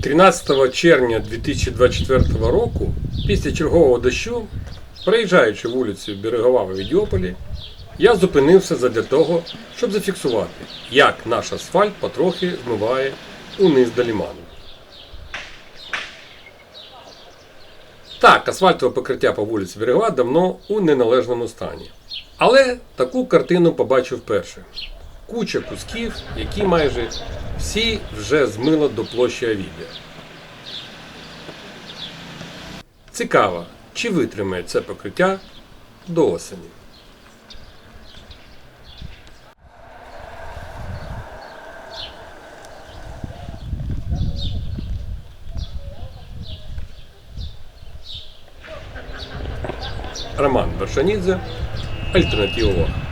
13 червня 2024 року, після чергового дощу, проїжджаючи вулицю Берегова в Відьополі, я зупинився задля того, щоб зафіксувати, як наш асфальт потрохи змиває униз до ліману. Так, асфальтове покриття по вулиці Берегова давно у неналежному стані. Але таку картину побачив вперше. Куча кусків, які майже всі вже змило до площі Авідія. Цікаво, чи витримає це покриття до осені. Роман Вершанідзе, Альтернатива.